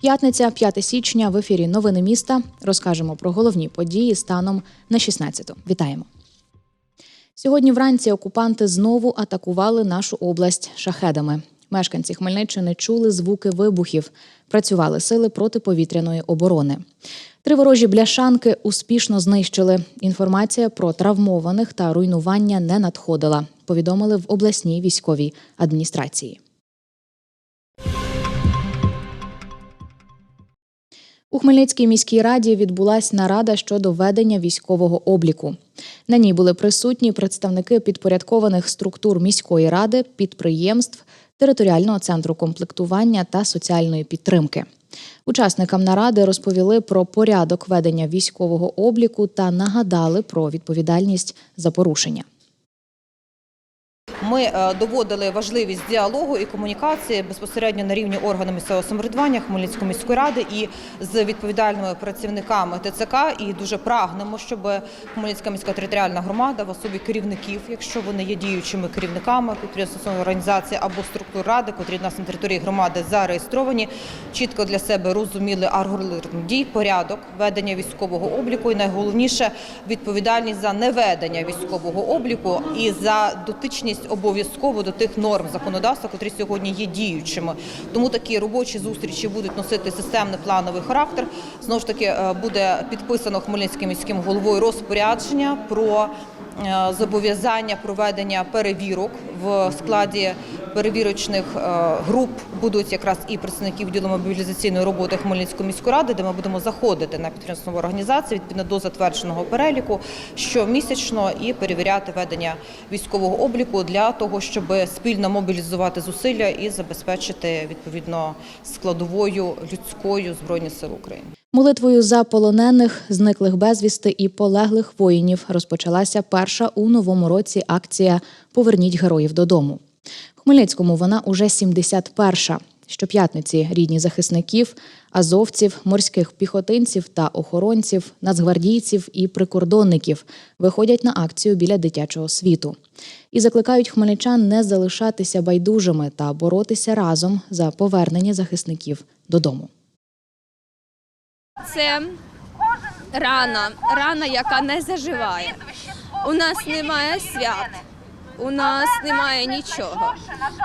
П'ятниця, 5 січня в ефірі Новини міста. Розкажемо про головні події станом на 16-ту. Вітаємо. Сьогодні вранці окупанти знову атакували нашу область шахедами. Мешканці Хмельниччини чули звуки вибухів. Працювали сили протиповітряної оборони. Три ворожі бляшанки успішно знищили. Інформація про травмованих та руйнування не надходила. Повідомили в обласній військовій адміністрації. У Хмельницькій міській раді відбулась нарада щодо ведення військового обліку. На ній були присутні представники підпорядкованих структур міської ради, підприємств, територіального центру комплектування та соціальної підтримки. Учасникам наради розповіли про порядок ведення військового обліку та нагадали про відповідальність за порушення. Ми е, доводили важливість діалогу і комунікації безпосередньо на рівні органу місцевого самоврядування Хмельницької міської ради і з відповідальними працівниками ТЦК. І дуже прагнемо, щоб Хмельницька міська територіальна громада в особі керівників, якщо вони є діючими керівниками підприємств організації або структур ради, котрі в нас на території громади зареєстровані, чітко для себе розуміли алгоритм дій, порядок ведення військового обліку, і найголовніше відповідальність за неведення військового обліку і за дотичність обов'язково до тих норм законодавства, котрі сьогодні є діючими. Тому такі робочі зустрічі будуть носити системний плановий характер. Знову ж таки е, буде підписано Хмельницьким міським головою розпорядження про зобов'язання проведення перевірок в складі перевірочних е, груп будуть якраз і представники відділу мобілізаційної роботи Хмельницької міської ради, де ми будемо заходити на підприємство організації відповідно до затвердженого переліку щомісячно і перевіряти ведення військового обліку для того, щоб спільно мобілізувати зусилля і забезпечити відповідно складовою людською збройні сили України. Молитвою за полонених, зниклих безвісти і полеглих воїнів розпочалася перша у новому році акція Поверніть героїв додому. Хмельницькому вона уже 71-ша. Щоп'ятниці рідні захисників, азовців, морських піхотинців та охоронців, нацгвардійців і прикордонників виходять на акцію біля дитячого світу і закликають хмельничан не залишатися байдужими та боротися разом за повернення захисників додому. Це рана, рана, яка не заживає. У нас немає свят, у нас немає нічого.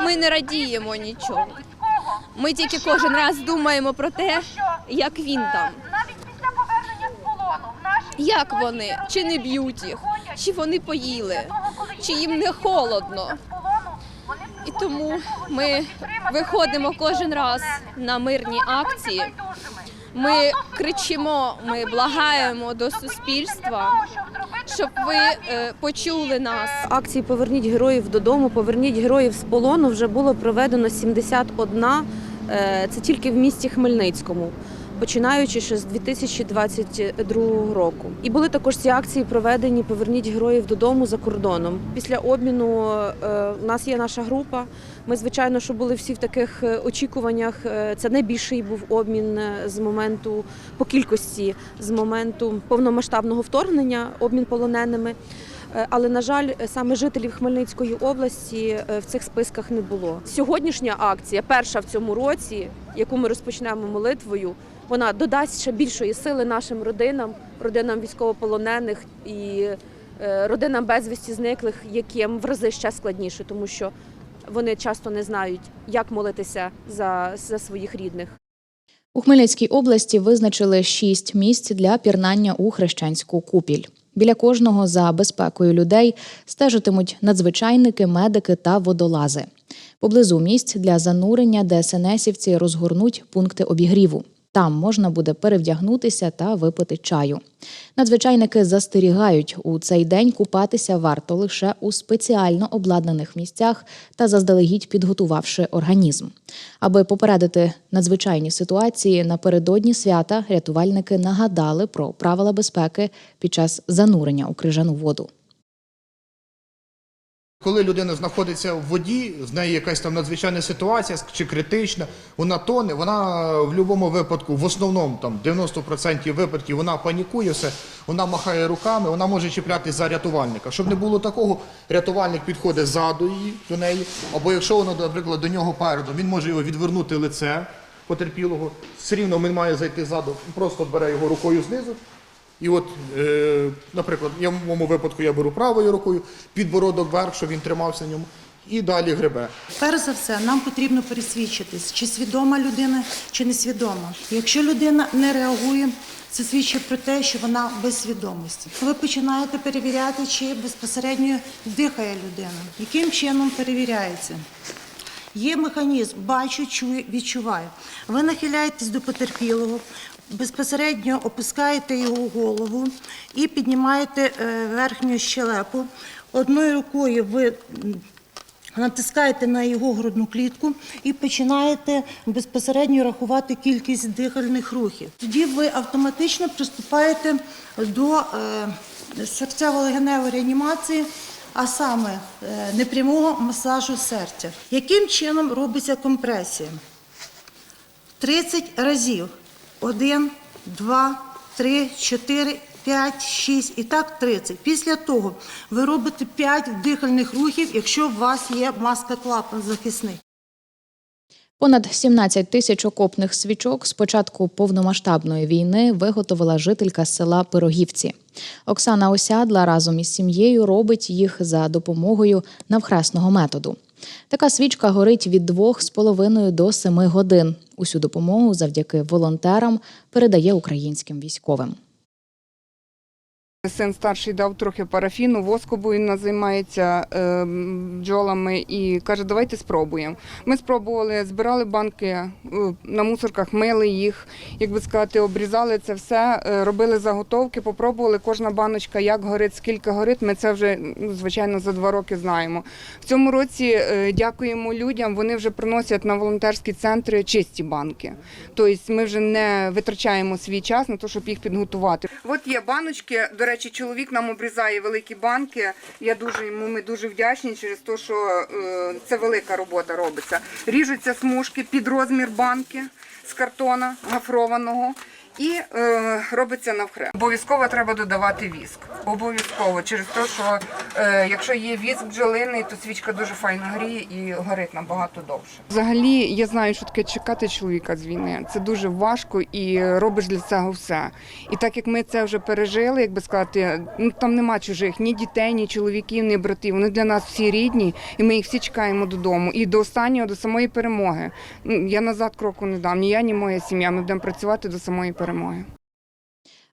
Ми не радіємо нічого. Ми тільки кожен раз думаємо про те, як він там, як вони, чи не б'ють їх, чи вони поїли, чи їм не холодно. І тому ми виходимо кожен раз на мирні акції. Ми кричимо, ми благаємо до суспільства, щоб ви е, почули нас. Акції Поверніть героїв додому, поверніть героїв з полону вже було проведено 71, е, це тільки в місті Хмельницькому. Починаючи ще з 2022 року, і були також ці акції проведені Поверніть героїв додому за кордоном. Після обміну е, у нас є наша група. Ми звичайно, що були всі в таких е, очікуваннях. Е, Це найбільший був обмін з моменту по кількості, з моменту повномасштабного вторгнення, обмін полоненими. Але на жаль, саме жителів Хмельницької області в цих списках не було. Сьогоднішня акція, перша в цьому році, яку ми розпочнемо молитвою, вона додасть ще більшої сили нашим родинам, родинам військовополонених і е, родинам безвісті зниклих, яким в рази ще складніше, тому що вони часто не знають, як молитися за, за своїх рідних. У Хмельницькій області визначили шість місць для пірнання у хрещенську купіль. Біля кожного за безпекою людей стежитимуть надзвичайники, медики та водолази. Поблизу місць для занурення ДСНСівці розгорнуть пункти обігріву. Там можна буде перевдягнутися та випити чаю. Надзвичайники застерігають, у цей день купатися варто лише у спеціально обладнаних місцях та заздалегідь підготувавши організм. Аби попередити надзвичайні ситуації, напередодні свята рятувальники нагадали про правила безпеки під час занурення у крижану воду. Коли людина знаходиться в воді, з нею якась там надзвичайна ситуація чи критична, вона тоне, вона в будь-якому випадку, в основному там 90% випадків вона панікує все, вона махає руками, вона може чіплятись за рятувальника. Щоб не було такого, рятувальник підходить ззаду її до неї, або якщо вона, наприклад, до нього передом, він може його відвернути лице потерпілого. Все рівно він має зайти ззаду, просто бере його рукою знизу. І от, е, наприклад, я в моєму випадку я беру правою рукою, підбородок вверх, щоб він тримався на ньому, і далі гребе. Перш за все, нам потрібно пересвідчитись, чи свідома людина, чи несвідома. Якщо людина не реагує, це свідчить про те, що вона без свідомості. Ви починаєте перевіряти, чи безпосередньо дихає людина. Яким чином перевіряється? Є механізм, бачу, чую, відчуваю. Ви нахиляєтесь до потерпілого, безпосередньо опускаєте його голову і піднімаєте е, верхню щелепу. Одною рукою ви натискаєте на його грудну клітку і починаєте безпосередньо рахувати кількість дихальних рухів. Тоді ви автоматично приступаєте до е, серцево-легеневої реанімації, а саме е, непрямого масажу серця. Яким чином робиться компресія? 30 разів. Один, два, три, чотири, п'ять, шість і так 30. Після того ви робите 5 дихальних рухів, якщо у вас є маска клапан захисний. Понад 17 тисяч окопних свічок з початку повномасштабної війни виготовила жителька села Пирогівці. Оксана Осядла разом із сім'єю робить їх за допомогою навхресного методу. Така свічка горить від двох з половиною до семи годин. Усю допомогу завдяки волонтерам передає українським військовим. Син старший дав трохи парафіну, воску, бо він займається е, бджолами і каже, давайте спробуємо. Ми спробували, збирали банки е, на мусорках, мили їх, як би сказати, обрізали це все, е, робили заготовки, попробували кожна баночка, як горить, скільки горить. Ми це вже ну, звичайно за два роки знаємо. В цьому році е, дякуємо людям. Вони вже приносять на волонтерські центри чисті банки. Тобто ми вже не витрачаємо свій час на те, щоб їх підготувати. От є баночки. До речі, чоловік нам обрізає великі банки. Я дуже йому ми дуже вдячні через те, що е, це велика робота робиться. Ріжуться смужки під розмір банки з картона гафрованого. І е, робиться навхрест. Обов'язково треба додавати віск. Обов'язково через те, що якщо є віск бджолиний, то свічка дуже файно гріє і горить набагато довше. Взагалі, я знаю, що таке чекати чоловіка з війни. Це дуже важко і робиш для цього все. І так як ми це вже пережили, як би сказати, ну там нема чужих ні дітей, ні чоловіків, ні братів. Вони для нас всі рідні, і ми їх всі чекаємо додому. І до останнього, до самої перемоги. Ну, Я назад кроку не дам. Ні я, ні моя сім'я. Ми будемо працювати до самої перемоги.